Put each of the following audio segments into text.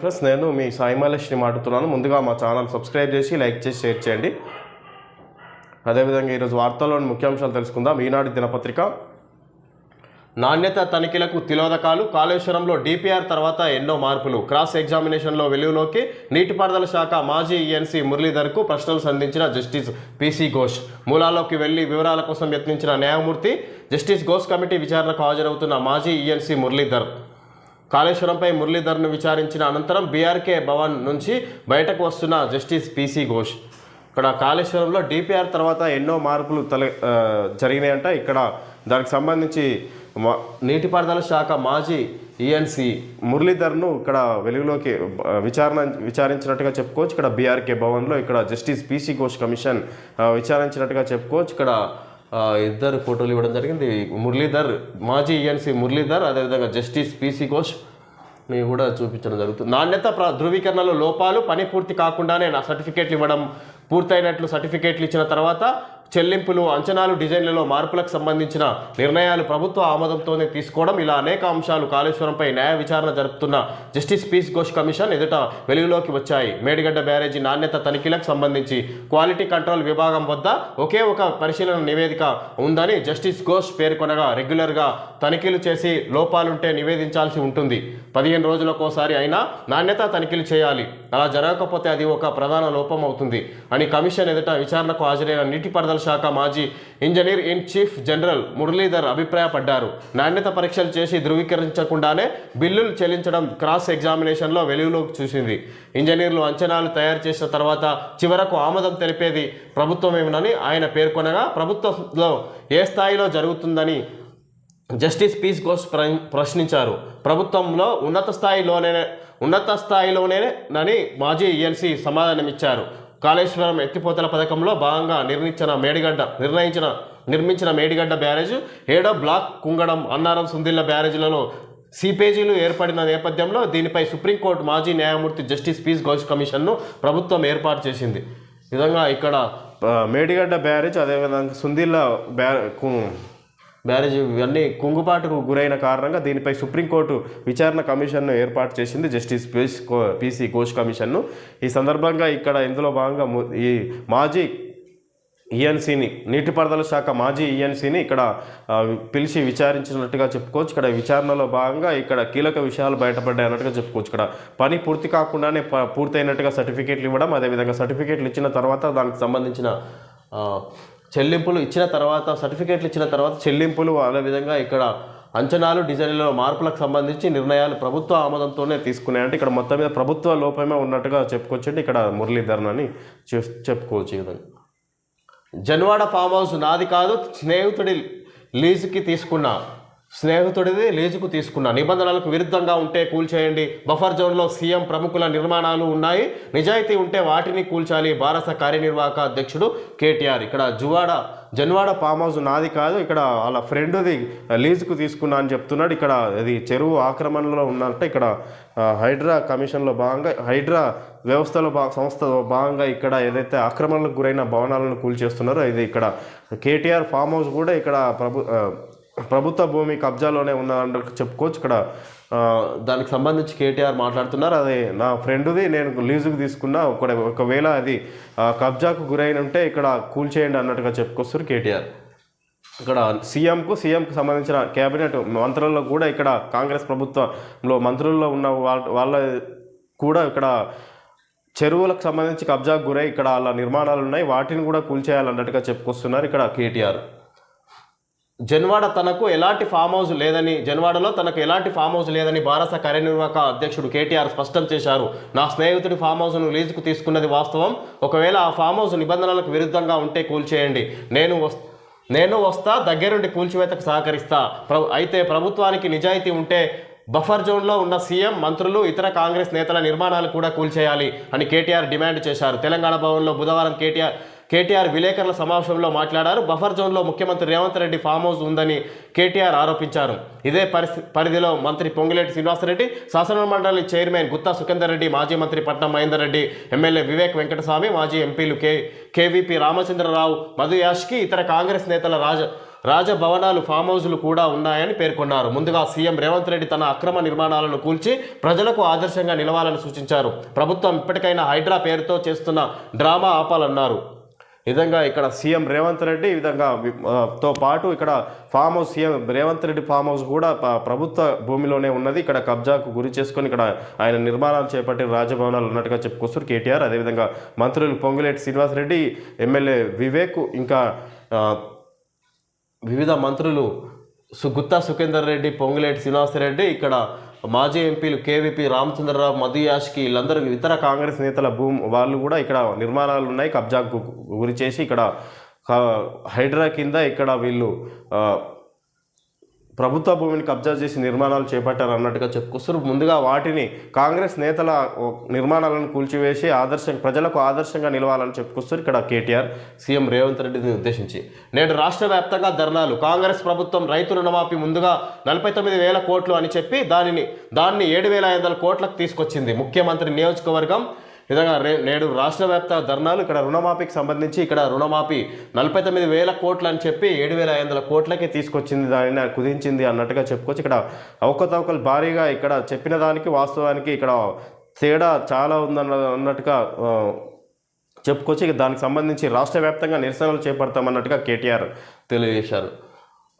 Friends నేను మీ సాయి మాలేష్ని మాట్లాడుతున్నాను. ముందుగా మా ఛానల్ సబ్స్క్రైబ్ చేసి లైక్ చేసి షేర్ చేయండి. అదేవిధంగా ఈరోజు వార్తల్లోని ముఖ్యాంశాలు తెలుసుకుందాం. ఈనాడు దినపత్రిక. నాణ్యత తనిఖీలకు తిలోదకాలు కాళేశ్వరంలో డిపిఆర్ తర్వాత ఎన్నో మార్పులు. క్రాస్ ఎగ్జామినేషన్లో వెలుగులోకి నీటిపారుదల శాఖ మాజీ ఈఎన్సీ మురళీధర్కు ప్రశ్నలు సంధించిన జస్టిస్ పిసి ఘోష్. మూలాల్లోకి వెళ్ళి వివరాల కోసం యత్నించిన న్యాయమూర్తి జస్టిస్ ఘోష్ కమిటీ విచారణకు హాజరవుతున్న మాజీ ఈఎన్సీ మురళీధర్. కాళేశ్వరంపై మురళీధర్ను విచారించిన అనంతరం బీఆర్కే భవన్ నుంచి బయటకు వస్తున్న జస్టిస్ పీసీ ఘోష్. ఇక్కడ కాళేశ్వరంలో డిపిఆర్ తర్వాత ఎన్నో మార్పులు తల జరిగినాయంట. ఇక్కడ దానికి సంబంధించి నీటిపారుదల శాఖ మాజీ ఈఎన్సి మురళీధర్ను ఇక్కడ వెలుగులోకి విచారణ విచారించినట్టుగా చెప్పుకోవచ్చు. ఇక్కడ బీఆర్కే భవన్లో ఇక్కడ జస్టిస్ పీసీ ఘోష్ కమిషన్ విచారించినట్టుగా చెప్పుకోవచ్చు. ఇక్కడ ఇద్దరు ఫోటోలు ఇవ్వడం జరిగింది. మురళీధర్ మాజీ ఏఎన్సీ మురళీధర్ అదేవిధంగా జస్టిస్ పిసి ఘోష్ని కూడా చూపించడం జరుగుతుంది. నాణ్యత ప్ర ధృవీకరణలో లోపాలు పని పూర్తి కాకుండానే నా సర్టిఫికేట్లు ఇవ్వడం పూర్తయినట్లు సర్టిఫికేట్లు ఇచ్చిన తర్వాత చెల్లింపులు అంచనాలు డిజైన్లలో మార్పులకు సంబంధించిన నిర్ణయాలు ప్రభుత్వ ఆమోదంతోనే తీసుకోవడం ఇలా అనేక అంశాలు కాళేశ్వరంపై న్యాయ విచారణ జరుపుతున్న జస్టిస్ పీస్ ఘోష్ కమిషన్ ఎదుట వెలుగులోకి వచ్చాయి. మేడిగడ్డ బ్యారేజీ నాణ్యత తనిఖీలకు సంబంధించి క్వాలిటీ కంట్రోల్ విభాగం వద్ద ఒకే ఒక పరిశీలన నివేదిక ఉందని జస్టిస్ ఘోష్ పేర్కొనగా రెగ్యులర్గా తనిఖీలు చేసి లోపాలుంటే నివేదించాల్సి ఉంటుంది. పదిహేను రోజులకోసారి అయినా నాణ్యత తనిఖీలు చేయాలి. అలా జరగకపోతే అది ఒక ప్రధాన లోపం అవుతుంది. అని కమిషన్ ఎదుట విచారణకు హాజరైన నీటిపారుదల శాఖ మాజీ engineer in chief general Muralidhar అభిప్రాయపడ్డారు. నాణ్యత పరీక్షలు చేసి ధృవీకరించకుండానే బిల్లులు చెల్లించడం క్రాస్ ఎగ్జామినేషన్లో వెలుగులోకి చూసింది. ఇంజనీర్లు అంచనాలు తయారు చేసిన తర్వాత చివరకు ఆమోదం తెలిపేది ప్రభుత్వమేమోనని ఆయన పేర్కొనగా ప్రభుత్వంలో ఏ స్థాయిలో జరుగుతుందని జస్టిస్ పీస్ ఘోష్ ప్ర- ప్రశ్నించారు. ప్రభుత్వంలో ఉన్నత స్థాయిలోనే ఉన్నత స్థాయిలోనే నని మాజీ ఈఎన్సీ సమాధానమిచ్చారు. కాళేశ్వరం ఎత్తిపోతల పథకంలో భాగంగా నిర్మించిన మేడిగడ్డ నిర్ణయించిన నిర్మించిన మేడిగడ్డ బ్యారేజ్ ఏడో బ్లాక్ కుంగడం అన్నారం సుందిల్ల బ్యారేజీలలో సీపేజీలు ఏర్పడిన నేపథ్యంలో దీనిపై సుప్రీంకోర్టు మాజీ న్యాయమూర్తి జస్టిస్ పీస్ ఘోష్ కమిషన్ను ప్రభుత్వం ఏర్పాటు చేసింది. విధంగా ఇక్కడ మేడిగడ్డ బ్యారేజ్ అదేవిధంగా సుందిల్ల బ్యా మ్యారేజ్ బ్యారేజ్ ఇవన్నీ కుంగుపాటుకు గురైన కారణంగా దీనిపై సుప్రీంకోర్టు విచారణ కమిషన్ను ఏర్పాటు చేసింది జస్టిస్ పీస్ కో- పీసీ ఘోష్ కమిషన్ను. ఈ సందర్భంగా ఇక్కడ ఇందులో భాగంగా ఈ మాజీ ఈఎన్సీని నీటిపారుదల శాఖ మాజీ ఈఎన్సీని ఇక్కడ పిలిచి విచారించినట్టుగా చెప్పుకోవచ్చు. ఇక్కడ విచారణలో భాగంగా ఇక్కడ కీలక విషయాలు బయటపడ్డాయి అన్నట్టుగా చెప్పుకోవచ్చు. ఇక్కడ పని పూర్తి కాకుండానే పూర్తయినట్టుగా సర్టిఫికేట్లు ఇవ్వడం అదేవిధంగా సర్టిఫికేట్లు ఇచ్చిన తర్వాత దానికి సంబంధించిన చెల్లింపులు ఇచ్చిన తర్వాత సర్టిఫికేట్లు ఇచ్చిన తర్వాత చెల్లింపులు అనే విధంగా ఇక్కడ అంచనాలు డిజైన్లలో మార్పులకు సంబంధించి నిర్ణయాలు ప్రభుత్వ ఆమోదంతోనే తీసుకున్నాయంటే ఇక్కడ మొత్తం మీద ప్రభుత్వ లోపమే ఉన్నట్టుగా చెప్పుకోవచ్చు ఇక్కడ మురళీధరన్ అని చెప్- చెప్పుకోవచ్చు ఈ విధంగా. జన్వాడ ఫామ్ హౌస్ నాది కాదు స్నేహితుడి లీజుకి తీసుకున్నా. స్నేహితుడిది లీజుకు తీసుకున్న నిబంధనలకు విరుద్ధంగా ఉంటే కూల్చేయండి. బఫర్ జోన్లో సీఎం ప్రముఖుల నిర్మాణాలు ఉన్నాయి. నిజాయితీ ఉంటే వాటిని కూల్చాలి. భారత కార్యనిర్వాహక అధ్యక్షుడు కేటీఆర్. ఇక్కడ జువాడ జన్వాడ ఫామ్ హౌస్ నాది కాదు. ఇక్కడ వాళ్ళ ఫ్రెండ్ది లీజుకు తీసుకున్నా అని చెప్తున్నాడు. ఇక్కడ ఇది చెరువు ఆక్రమణలో ఉన్నట్టే ఇక్కడ హైడ్రా కమిషన్లో భాగంగా హైడ్రా వ్యవస్థలో భాగ సంస్థలో భాగంగా ఇక్కడ ఏదైతే ఆక్రమణలకు గురైన భవనాలను కూల్చేస్తున్నారో ఇది ఇక్కడ కేటీఆర్ ఫామ్ హౌస్ కూడా ఇక్కడ ప్రభు ప్రభుత్వ భూమి కబ్జాలోనే ఉన్నదని చెప్పుకోవచ్చు. ఇక్కడ దానికి సంబంధించి కేటీఆర్ మాట్లాడుతున్నారు. అది నా ఫ్రెండ్ది నేను లీజుకు తీసుకున్న. ఒక ఒకవేళ అది కబ్జాకు గురైన ఉంటే ఇక్కడ కూల్చేయండి అన్నట్టుగా చెప్పుకొస్తారు కేటీఆర్. ఇక్కడ సీఎంకు సీఎంకు సంబంధించిన కేబినెట్ మంత్రుల్లో కూడా ఇక్కడ కాంగ్రెస్ ప్రభుత్వంలో మంత్రుల్లో ఉన్న వాళ్ళ వాళ్ళ కూడా ఇక్కడ చెరువులకు సంబంధించి కబ్జాకు గురై ఇక్కడ అలా నిర్మాణాలు ఉన్నాయి వాటిని కూడా కూల్చేయాలన్నట్టుగా చెప్పుకొస్తున్నారు ఇక్కడ కేటీఆర్. జన్వాడ తనకు ఎలాంటి ఫామ్ హౌస్ లేదని జన్వాడలో తనకు ఎలాంటి ఫామ్ హౌస్ లేదని భారత కార్యనిర్వాహక అధ్యక్షుడు కేటీఆర్ స్పష్టం చేశారు. నా స్నేహితుడి ఫామ్ హౌస్ను లీజుకు తీసుకున్నది వాస్తవం. ఒకవేళ ఆ ఫామ్ హౌస్ నిబంధనలకు విరుద్ధంగా ఉంటే కూల్చేయండి. నేను వస్- నేను వస్తా దగ్గరుండి కూల్చివేతకు సహకరిస్తా. ప్ర అయితే ప్రభుత్వానికి నిజాయితీ ఉంటే బఫర్ జోన్లో ఉన్న సీఎం మంత్రులు ఇతర కాంగ్రెస్ నేతల నిర్మాణాలు కూడా కూల్చేయాలి అని కేటీఆర్ డిమాండ్ చేశారు. తెలంగాణ భవన్లో బుధవారం కేటీఆర్ కేటీఆర్ విలేకరుల సమావేశంలో మాట్లాడారు. బఫర్ జోన్లో ముఖ్యమంత్రి రేవంత్ రెడ్డి ఫామ్ హౌస్ ఉందని కేటీఆర్ ఆరోపించారు. ఇదే పరిస్థితి పరిధిలో మంత్రి పొంగులేటి శ్రీనివాసరెడ్డి శాసన మండలి చైర్మన్ గుత్తా సుఖేందర్ రెడ్డి మాజీ మంత్రి పట్నం మహేందర్ రెడ్డి ఎమ్మెల్యే వివేక్ వెంకటస్వామి మాజీ ఎంపీలు కే కేవీపీ రామచంద్రరావు మధు యాష్కి ఇతర కాంగ్రెస్ నేతల రాజ రాజభవనాలు ఫామ్ హౌజులు కూడా ఉన్నాయని పేర్కొన్నారు. ముందుగా సీఎం రేవంత్ రెడ్డి తన అక్రమ నిర్మాణాలను కూల్చి ప్రజలకు ఆదర్శంగా నిలవాలని సూచించారు. ప్రభుత్వం ఇప్పటికైనా హైడ్రా పేరుతో చేస్తున్న డ్రామా ఆపాలన్నారు. ఈ విధంగా ఇక్కడ సీఎం రేవంత్ రెడ్డి ఈ విధంగా తో పాటు ఇక్కడ farmhouse CM Revanth Reddy farmhouse కూడా ప్రభుత్వ భూమిలోనే ఉన్నది. ఇక్కడ కబ్జాకు గురి చేసుకొని ఇక్కడ ఆయన నిర్మాణాలు చేపట్టిన రాజభవనాలు ఉన్నట్టుగా చెప్పుకొస్తారు కేటీఆర్. అదేవిధంగా మంత్రులు పొంగులేటి శ్రీనివాసరెడ్డి ఎమ్మెల్యే వివేక్ ఇంకా వివిధ మంత్రులు సు గుత్తా సుఖేందర్ రెడ్డి పొంగులేటి శ్రీనివాసరెడ్డి ఇక్కడ మాజీ ఎంపీలు కేవీపీ రామచంద్రరావు మధు యాష్కి వీళ్ళందరూ ఇతర కాంగ్రెస్ నేతల భూమి వాళ్ళు కూడా ఇక్కడ నిర్మాణాలు ఉన్నాయి. కబ్జాకు గురి చేసి ఇక్కడ హైడ్రా కింద ఇక్కడ వీళ్ళు ప్రభుత్వ భూమిని కబ్జా చేసి నిర్మాణాలు చేపట్టారు అన్నట్టుగా చెప్పుకొస్తారు. ముందుగా వాటిని కాంగ్రెస్ నేతల నిర్మాణాలను కూల్చివేసి ఆదర్శం ప్రజలకు ఆదర్శంగా నిలవాలని చెప్పుకొస్తారు ఇక్కడ కేటీఆర్ సీఎం రేవంత్ రెడ్డిని ఉద్దేశించి. నేడు రాష్ట్ర వ్యాప్తంగా ధర్నాలు. కాంగ్రెస్ ప్రభుత్వం రైతు రుణమాఫీ ముందుగా నలభై తొమ్మిది వేల కోట్లు అని చెప్పి దానిని దాన్ని ఏడు వేల ఐదు వందల కోట్లకు తీసుకొచ్చింది ముఖ్యమంత్రి నియోజకవర్గం. నిజంగా రే నేడు రాష్ట్ర వ్యాప్త ధర్నాలు ఇక్కడ రుణమాఫీకి సంబంధించి ఇక్కడ రుణమాఫీ నలభై తొమ్మిది వేల కోట్లు అని చెప్పి ఏడు వేల ఐదు వందల కోట్లకే తీసుకొచ్చింది దానిని కుదించింది అన్నట్టుగా చెప్పుకోవచ్చు. ఇక్కడ అవకతవకలు భారీగా ఇక్కడ చెప్పిన దానికి వాస్తవానికి ఇక్కడ తేడా చాలా ఉందన్న అన్నట్టుగా చెప్పుకొచ్చి దానికి సంబంధించి రాష్ట్ర వ్యాప్తంగా నిరసనలు చేపడతామన్నట్టుగా కేటీఆర్ తెలియజేశారు.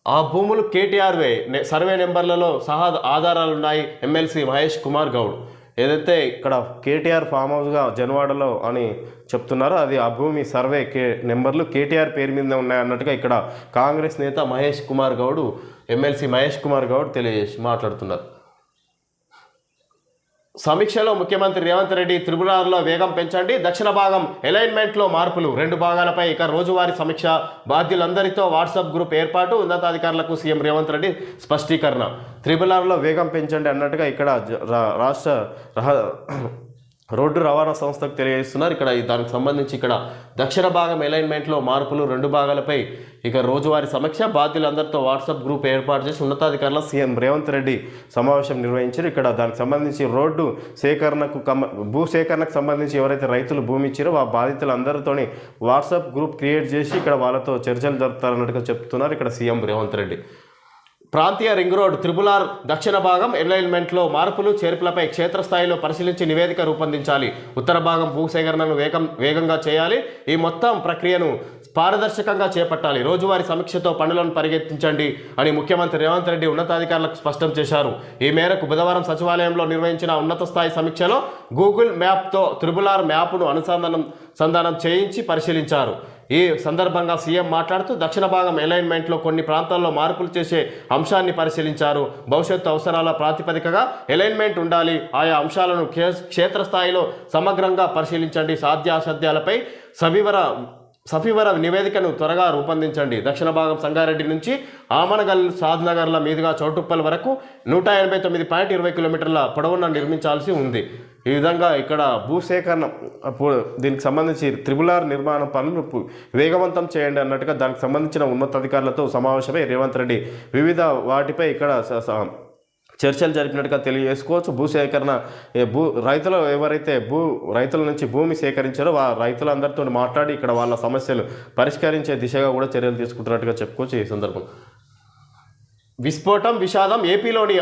ఆ భూములు కేటీఆర్వే. సర్వే నెంబర్లలో సహా ఆధారాలు ఉన్నాయి ఎమ్మెల్సీ మహేష్ కుమార్ గౌడ్. ఏదైతే ఇక్కడ కేటీఆర్ ఫామ్ హౌస్గా జనవాడలో అని చెప్తున్నారో అది ఆ భూమి సర్వే కే నెంబర్లు కేటీఆర్ పేరు మీద ఉన్నాయి అన్నట్టుగా ఇక్కడ కాంగ్రెస్ నేత మహేష్ కుమార్ గౌడ్ ఎమ్మెల్సీ మహేష్ కుమార్ గౌడ్ తెలియజేసి మాట్లాడుతున్నారు. సమీక్షలో ముఖ్యమంత్రి రేవంత్ రెడ్డి త్రిపురాలో వేగం పెంచండి. దక్షిణ భాగం అలైన్మెంట్లో మార్పులు. రెండు భాగాలపై ఇక రోజువారీ సమీక్ష బాధ్యులందరితో వాట్సాప్ గ్రూప్ ఏర్పాటు. ఉన్నతాధికారులకు సీఎం రేవంత్ రెడ్డి స్పష్టీకరణ. త్రిపురాలో వేగం పెంచండి అన్నట్టుగా ఇక్కడ రాష్ట్ర రహ- రోడ్డు రవాణా సంస్థకు తెలియజేస్తున్నారు. ఇక్కడ ఈ దానికి సంబంధించి ఇక్కడ దక్షిణ భాగం అలైన్మెంట్లో మార్పులు రెండు భాగాలపై ఇక రోజువారీ సమీక్ష. బాధ్యులందరితో వాట్సాప్ గ్రూప్ ఏర్పాటు చేసి ఉన్నతాధికారుల సీఎం రేవంత్ రెడ్డి సమావేశం నిర్వహించారు. ఇక్కడ దానికి సంబంధించి రోడ్డు సేకరణకు కమ భూ సేకరణకు సంబంధించి ఎవరైతే రైతులు భూమి ఇచ్చారో ఆ బాధితులందరితోని వాట్సాప్ గ్రూప్ క్రియేట్ చేసి ఇక్కడ వాళ్ళతో చర్చలు జరుపుతారన్నట్టుగా చెప్తున్నారు ఇక్కడ సీఎం రేవంత్ రెడ్డి. ప్రాంతీయ రింగ్ రోడ్ త్రిపులార్ దక్షిణ భాగం ఎలైన్మెంట్లో మార్పులు చేర్పులపై క్షేత్రస్థాయిలో పరిశీలించి నివేదిక రూపొందించాలి. ఉత్తర భాగం భూసేకరణను వేగం వేగంగా చేయాలి. ఈ మొత్తం ప్రక్రియను పారదర్శకంగా చేపట్టాలి. రోజువారీ సమీక్షతో పనులను పరిగెత్తించండి అని ముఖ్యమంత్రి రేవంత్ రెడ్డి ఉన్నతాధికారులకు స్పష్టం చేశారు. ఈ మేరకు బుధవారం సచివాలయంలో నిర్వహించిన ఉన్నత స్థాయి సమీక్షలో గూగుల్ మ్యాప్తో త్రిపులార్ మ్యాప్ను అనుసంధానం సంధానం చేయించి పరిశీలించారు. ఈ సందర్భంగా సీఎం మాట్లాడుతూ దక్షిణ భాగం అలైన్మెంట్లో కొన్ని ప్రాంతాల్లో మార్పులు చేసే అంశాన్ని పరిశీలించారు. భవిష్యత్తు అవసరాల ప్రాతిపదికగా అలైన్మెంట్ ఉండాలి. ఆయా అంశాలను క్షే- క్షేత్రస్థాయిలో సమగ్రంగా పరిశీలించండి. సాధ్యాసాధ్యాలపై సవివర సఫీవర నివేదికను త్వరగా రూపొందించండి. దక్షిణ భాగం సంగారెడ్డి నుంచి ఆమనగల్ సాద్నగర్ల మీదుగా చౌటుప్పల్ వరకు నూట ఎనభై తొమ్మిది పాయింట్ ఇరవై కిలోమీటర్ల పొడవున నిర్మించాల్సి ఉంది. ఈ విధంగా ఇక్కడ భూసేకరణ అప్పుడు దీనికి సంబంధించి త్రిబులార్ నిర్మాణ పనులు వేగవంతం చేయండి అన్నట్టుగా దానికి సంబంధించిన ఉన్నతాధికారులతో సమావేశమై రేవంత్ రెడ్డి వివిధ వాటిపై ఇక్కడ స- స- చర్చలు జరిపినట్టుగా తెలియజేసుకోవచ్చు. భూ సేకరణ భూ రైతులు ఎవరైతే భూ రైతుల నుంచి భూమి సేకరించారో ఆ రైతులందరితో మాట్లాడి ఇక్కడ వాళ్ళ సమస్యలు పరిష్కరించే దిశగా కూడా చర్యలు తీసుకుంటున్నట్టుగా చెప్పుకోవచ్చు ఈ సందర్భం విస్ఫోటం విషాదం ఏపీలోని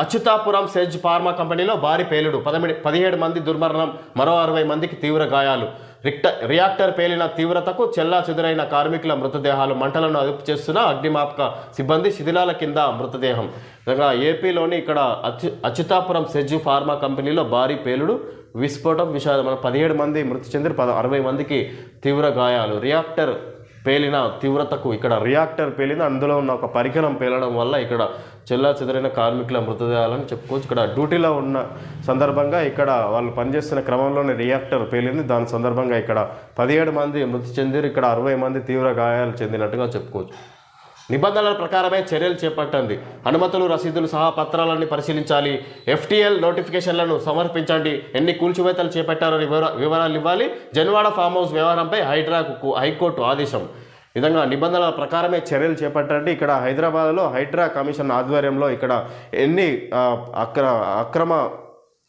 అచ్యుతాపురం సెజ్ ఫార్మా కంపెనీలో భారీ పేలుడు. పదమూడు పదిహేడు మంది దుర్మరణం మరో అరవై మందికి తీవ్ర గాయాలు. రిక్ట రియాక్టర్ పేలిన తీవ్రతకు చెల్లా చెదురైన కార్మికుల మృతదేహాలు మంటలను అదుపు చేస్తున్న అగ్నిమాపక సిబ్బంది శిథిలాల కింద మృతదేహం. ఇంకా ఏపీలోని ఇక్కడ అచ్యు అచ్యుతాపురం సెజ్ ఫార్మా కంపెనీలో భారీ పేలుడు విస్ఫోటం విషాదం. పదిహేడు మంది మృతి చెంది పద అరవై మందికి తీవ్ర గాయాలు. రియాక్టర్ పేలిన తీవ్రతకు ఇక్కడ రియాక్టర్ పేలింది. అందులో ఉన్న ఒక పరికరం పేలడం వల్ల ఇక్కడ చెల్లా చెదరైన కార్మికుల మృతదేహాలని చెప్పుకోవచ్చు. ఇక్కడ డ్యూటీలో ఉన్న సందర్భంగా ఇక్కడ వాళ్ళు పనిచేస్తున్న క్రమంలోనే రియాక్టర్ పేలింది. దాని సందర్భంగా ఇక్కడ పదిహేడు మంది మృతి చెందిరు. ఇక్కడ అరవై మంది తీవ్ర గాయాలు చెందినట్టుగా చెప్పుకోవచ్చు. నిబంధనల ప్రకారమే చర్యలు చేపట్టండి. అనుమతులు రసీదులు సహా పత్రాలన్నీ పరిశీలించాలి. ఎఫ్టీఎల్ నోటిఫికేషన్లను సమర్పించండి. ఎన్ని కూల్చివేతలు చేపట్టారో వివర వివరాలు ఇవ్వాలి. జన్వాడ ఫామ్ హౌస్ వ్యవహారంపై హైడ్రాకు హైకోర్టు ఆదేశం. విధంగా నిబంధనల ప్రకారమే చర్యలు చేపట్టండి. ఇక్కడ హైదరాబాద్లో హైడ్రా కమిషన్ ఆధ్వర్యంలో ఇక్కడ ఎన్ని అక్ర అక్రమ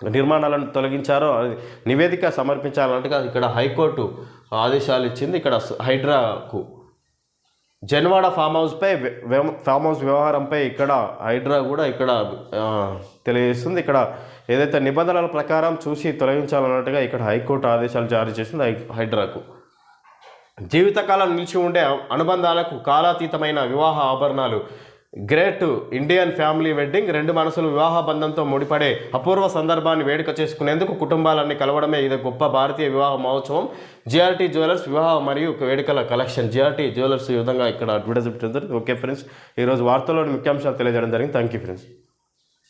నిర్మాణాలను తొలగించారో అది నివేదిక సమర్పించాలంటే ఇక్కడ హైకోర్టు ఆదేశాలు ఇచ్చింది. ఇక్కడ హైడ్రాకు జన్వాడ ఫామ్ హౌస్పై ఫామ్ హౌస్ వ్యవహారంపై ఇక్కడ హైడ్రా కూడా ఇక్కడ తెలియజేస్తుంది. ఇక్కడ ఏదైతే నిబంధనల ప్రకారం చూసి తొలగించాలన్నట్టుగా ఇక్కడ హైకోర్టు ఆదేశాలు జారీ చేసింది హై హైడ్రాకు. జీవితకాలం నిలిచి ఉండే అనుబంధాలకు కాలాతీతమైన వివాహ ఆభరణాలు గ్రేట్ ఇండియన్ ఫ్యామిలీ వెడ్డింగ్. రెండు మనసులు వివాహ బంధంతో ముడిపడే అపూర్వ సందర్భాన్ని వేడుక చేసుకునేందుకు కుటుంబాలన్నీ కలవడమే ఇది గొప్ప భారతీయ వివాహ మహోత్సవం. జిఆర్టీ జ్యువెలర్స్ వివాహ మరియు వేడుకల కలెక్షన్. జిఆర్టీ జ్యువెలర్స్ ఈ విధంగా ఇక్కడ అడ్వర్టైజ్మెంట్ ఓకే ఫ్రెండ్స్ ఈరోజు వార్తల్లోని ముఖ్యాంశాలు తెలియజేయడం జరిగింది. Thank you friends